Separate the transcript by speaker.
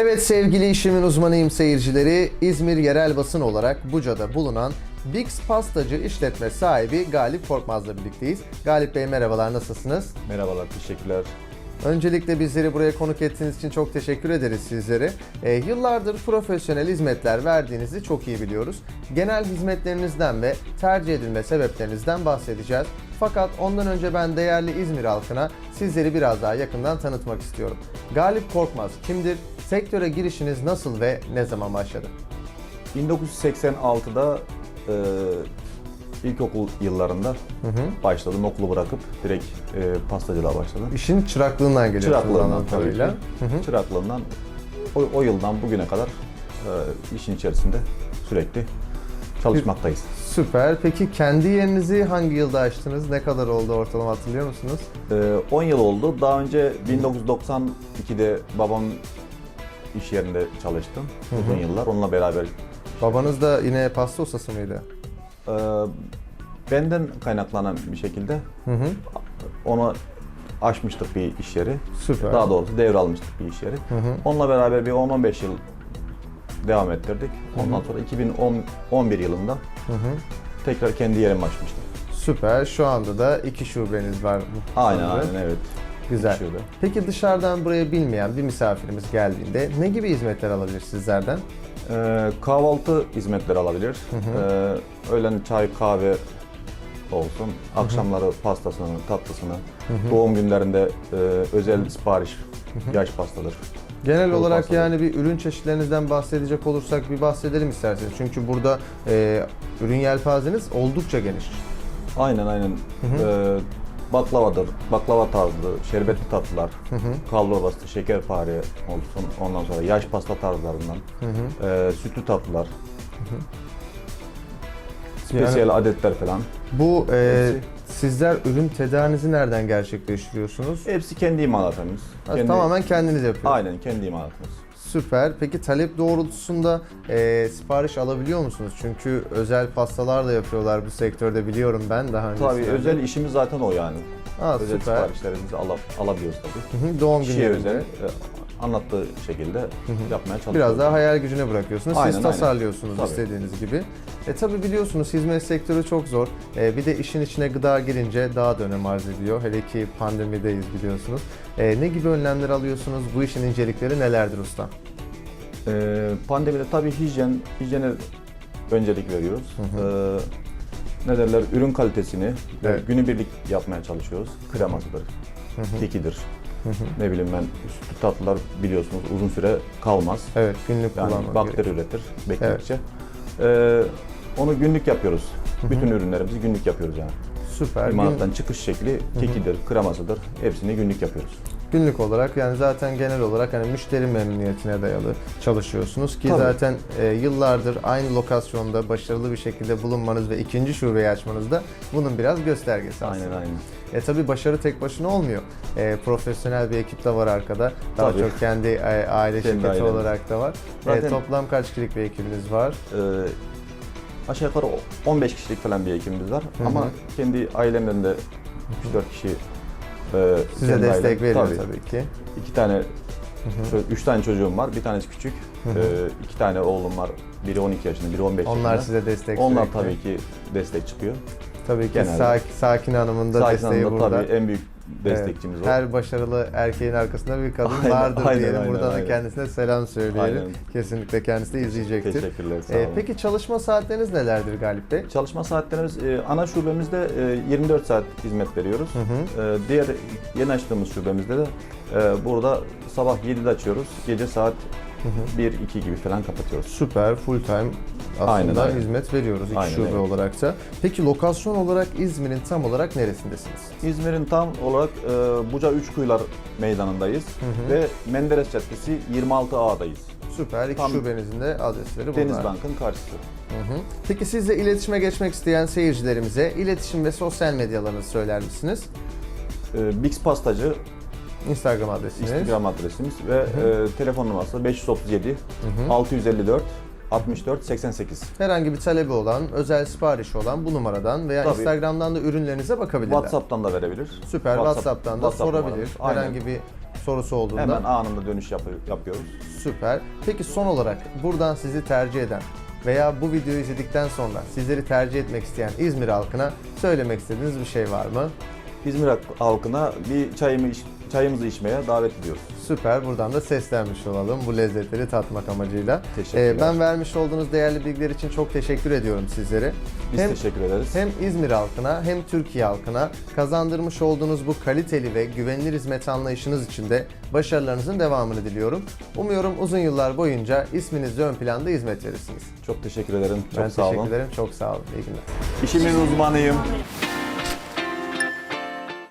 Speaker 1: Evet sevgili işimin uzmanıyım seyircileri. İzmir yerel basın olarak Buca'da bulunan Bix Pastacı işletme sahibi Galip Korkmaz'la birlikteyiz. Galip Bey merhabalar nasılsınız?
Speaker 2: Merhabalar, teşekkürler.
Speaker 1: Öncelikle bizleri buraya konuk ettiğiniz için çok teşekkür ederiz sizlere. Ee, yıllardır profesyonel hizmetler verdiğinizi çok iyi biliyoruz. Genel hizmetlerinizden ve tercih edilme sebeplerinizden bahsedeceğiz. Fakat ondan önce ben değerli İzmir halkına sizleri biraz daha yakından tanıtmak istiyorum. Galip Korkmaz kimdir? Sektöre girişiniz nasıl ve ne zaman başladı?
Speaker 2: 1986'da e, ilkokul yıllarında başladım. Okulu bırakıp direkt e, pastacılığa başladım.
Speaker 1: İşin çıraklığından geliyorsunuz
Speaker 2: Çıraklığından tabii ki.
Speaker 1: kadarıyla.
Speaker 2: Çıraklığından o, o yıldan bugüne kadar e, işin içerisinde sürekli çalışmaktayız.
Speaker 1: Süper. Peki kendi yerinizi hangi yılda açtınız? Ne kadar oldu ortalama hatırlıyor musunuz?
Speaker 2: E, 10 yıl oldu. Daha önce 1992'de babam iş yerinde çalıştım uzun yıllar. Onunla beraber
Speaker 1: Babanız da yine pasta ustası mıydı?
Speaker 2: e, benden kaynaklanan bir şekilde
Speaker 1: Hı hı.
Speaker 2: Ona açmıştık bir iş yeri.
Speaker 1: Süper.
Speaker 2: Daha doğrusu devralmıştık bir iş yeri.
Speaker 1: Hı hı.
Speaker 2: Onunla beraber bir 10-15 yıl devam ettirdik. Ondan sonra 2011 yılında
Speaker 1: Hı hı.
Speaker 2: tekrar kendi yerimi açmıştım.
Speaker 1: Süper. Şu anda da iki şubeniz var.
Speaker 2: Aynen
Speaker 1: sanırım.
Speaker 2: aynen evet.
Speaker 1: Güzel.
Speaker 2: Şube.
Speaker 1: Peki dışarıdan buraya bilmeyen bir misafirimiz geldiğinde ne gibi hizmetler alabilir sizlerden?
Speaker 2: Ee, kahvaltı hizmetleri alabilir. Ee, öğlen çay, kahve olsun. Akşamları pastasını, tatlısını. Doğum günlerinde e, özel sipariş, yaş pastadır.
Speaker 1: Genel
Speaker 2: Yol
Speaker 1: olarak
Speaker 2: pastaları.
Speaker 1: yani bir ürün çeşitlerinizden bahsedecek olursak bir bahsedelim isterseniz. Çünkü burada e, ürün yelpazeniz oldukça geniş.
Speaker 2: Aynen aynen. Ee, baklavadır, baklava tarzı, şerbetli tatlılar, kalbur bastı, şekerpare olsun. Ondan sonra yaş pasta tarzlarından, ee, sütlü tatlılar, spesiyel adetler falan.
Speaker 1: Bu e,
Speaker 2: Hepsi.
Speaker 1: sizler ürün tedarinizi nereden gerçekleştiriyorsunuz?
Speaker 2: Hepsi kendi imalatımız.
Speaker 1: Ha,
Speaker 2: Kendi-
Speaker 1: Tamamen kendiniz yapıyorsunuz.
Speaker 2: Aynen kendi imalatımız.
Speaker 1: Süper. Peki talep doğrultusunda e, sipariş alabiliyor musunuz? Çünkü özel pastalar da yapıyorlar bu sektörde biliyorum ben daha önce.
Speaker 2: Tabii özel işimiz zaten o yani.
Speaker 1: Aa,
Speaker 2: özel
Speaker 1: süper.
Speaker 2: siparişlerimizi ala- alabiliyoruz tabii.
Speaker 1: Hı hı, Doğum
Speaker 2: Kişiye
Speaker 1: günlerinde.
Speaker 2: özel e, anlattığı şekilde yapmaya çalışıyoruz.
Speaker 1: Biraz daha hayal gücüne bırakıyorsunuz.
Speaker 2: Aynen,
Speaker 1: Siz
Speaker 2: aynen.
Speaker 1: tasarlıyorsunuz
Speaker 2: Tabii.
Speaker 1: istediğiniz gibi. E tabi biliyorsunuz hizmet sektörü çok zor. E, bir de işin içine gıda girince daha da önem arz ediyor. Hele ki pandemideyiz biliyorsunuz. E, ne gibi önlemler alıyorsunuz? Bu işin incelikleri nelerdir usta?
Speaker 2: Ee, pandemide tabii hijyen, hijyene öncelik veriyoruz. Ee, ne derler, ürün kalitesini ve
Speaker 1: Evet.
Speaker 2: günübirlik yapmaya çalışıyoruz. Kremasıdır, kekidir, ne bileyim ben sütlü tatlılar biliyorsunuz uzun süre kalmaz.
Speaker 1: Evet günlük
Speaker 2: Yani
Speaker 1: kullanmak
Speaker 2: bakteri
Speaker 1: gerekiyor.
Speaker 2: üretir bekledikçe. Ee, onu günlük yapıyoruz. Bütün ürünlerimizi günlük yapıyoruz yani.
Speaker 1: Süper.
Speaker 2: İmalattan çıkış şekli kekidir, kremasıdır. Hepsini günlük yapıyoruz.
Speaker 1: Günlük olarak yani zaten genel olarak hani müşteri memnuniyetine dayalı çalışıyorsunuz ki
Speaker 2: Tabii.
Speaker 1: zaten e, yıllardır aynı lokasyonda başarılı bir şekilde bulunmanız ve ikinci şubeyi açmanız da bunun biraz göstergesi aslında.
Speaker 2: Aynen aynen.
Speaker 1: E tabi başarı tek başına olmuyor. E, profesyonel bir ekip de var arkada. Daha
Speaker 2: Tabii.
Speaker 1: çok kendi e, aile
Speaker 2: Kendi
Speaker 1: şirketi
Speaker 2: ailemiz.
Speaker 1: olarak da var. E,
Speaker 2: Zaten-
Speaker 1: toplam kaç kişilik bir ekibiniz var?
Speaker 2: Ee, aşağı yukarı 15 kişilik falan bir ekibimiz var. Ama kendi ailemden de 3-4 kişi e,
Speaker 1: Size destek
Speaker 2: ailem-
Speaker 1: veriyor
Speaker 2: tabii.
Speaker 1: tabii, ki.
Speaker 2: İki tane, şöyle üç tane çocuğum var. Bir tanesi küçük. Ee, iki tane oğlum var. Biri 12 yaşında, biri 15 yaşında.
Speaker 1: Onlar size destek
Speaker 2: Onlar
Speaker 1: sürekli.
Speaker 2: tabii ki destek çıkıyor.
Speaker 1: Tabii ki
Speaker 2: genelde.
Speaker 1: Sakin, Sakin Hanım'ın da
Speaker 2: Sakin
Speaker 1: desteği
Speaker 2: Hanım da
Speaker 1: burada.
Speaker 2: tabii en büyük destekçimiz
Speaker 1: Evet,
Speaker 2: o.
Speaker 1: Her başarılı erkeğin arkasında bir kadın
Speaker 2: Aynen,
Speaker 1: vardır
Speaker 2: aynen,
Speaker 1: diyelim.
Speaker 2: aynen,
Speaker 1: Buradan da
Speaker 2: aynen.
Speaker 1: kendisine selam söyleyelim.
Speaker 2: Aynen.
Speaker 1: Kesinlikle kendisi de izleyecektir.
Speaker 2: Teşekkürler, sağ
Speaker 1: E,
Speaker 2: olun.
Speaker 1: peki çalışma saatleriniz nelerdir Galip Bey?
Speaker 2: Çalışma saatlerimiz e, ana şubemizde e, 24 saat hizmet veriyoruz. E, diğer yeni açtığımız şubemizde de e, burada sabah 7'de açıyoruz. Gece saat 1-2 gibi falan kapatıyoruz.
Speaker 1: Süper, full time aslında
Speaker 2: Aynen, aynen.
Speaker 1: hizmet veriyoruz iki
Speaker 2: Aynen,
Speaker 1: şube
Speaker 2: evet.
Speaker 1: olarak da. Peki lokasyon olarak İzmir'in tam olarak neresindesiniz?
Speaker 2: İzmir'in tam olarak e, Buca Üçkuyular meydanındayız ve Menderes Caddesi 26A'dayız.
Speaker 1: Süper, iki
Speaker 2: Tam
Speaker 1: şubenizin de adresleri bunlar.
Speaker 2: Denizbank'ın karşısı.
Speaker 1: Hı hı. Peki sizle iletişime geçmek isteyen seyircilerimize iletişim ve sosyal medyalarınızı söyler misiniz?
Speaker 2: E, Bix Pastacı
Speaker 1: Instagram adresiniz.
Speaker 2: Instagram adresimiz ve e, telefon numarası 537 654 64 88.
Speaker 1: Herhangi bir talebi olan, özel siparişi olan bu numaradan veya
Speaker 2: Tabii.
Speaker 1: Instagram'dan da ürünlerinize bakabilirler.
Speaker 2: WhatsApp'tan da verebilir.
Speaker 1: Süper, WhatsApp'tan da
Speaker 2: WhatsApp
Speaker 1: sorabilir.
Speaker 2: numaramız. Aynen.
Speaker 1: Herhangi bir sorusu olduğunda
Speaker 2: Hemen anında dönüş yapı- yapıyoruz.
Speaker 1: Süper. Peki son olarak buradan sizi tercih eden veya bu videoyu izledikten sonra sizleri tercih etmek isteyen İzmir halkına söylemek istediğiniz bir şey var mı?
Speaker 2: İzmir halkına bir çayımı iç- çayımızı içmeye davet ediyoruz.
Speaker 1: Süper. Buradan da seslenmiş olalım bu lezzetleri tatmak amacıyla.
Speaker 2: Teşekkürler.
Speaker 1: Ee, ben vermiş olduğunuz değerli bilgiler için çok teşekkür ediyorum sizlere.
Speaker 2: Biz
Speaker 1: Hem-
Speaker 2: teşekkür ederiz.
Speaker 1: Hem İzmir halkına hem Türkiye halkına kazandırmış olduğunuz bu kaliteli ve güvenilir hizmet anlayışınız için de başarılarınızın devamını diliyorum. Umuyorum uzun yıllar boyunca isminizle ön planda hizmet verirsiniz.
Speaker 2: Çok teşekkür ederim. Çok
Speaker 1: ben
Speaker 2: sağ
Speaker 1: teşekkür
Speaker 2: olun.
Speaker 1: ederim. Çok sağ olun. İyi günler.
Speaker 2: İşimin uzmanıyım.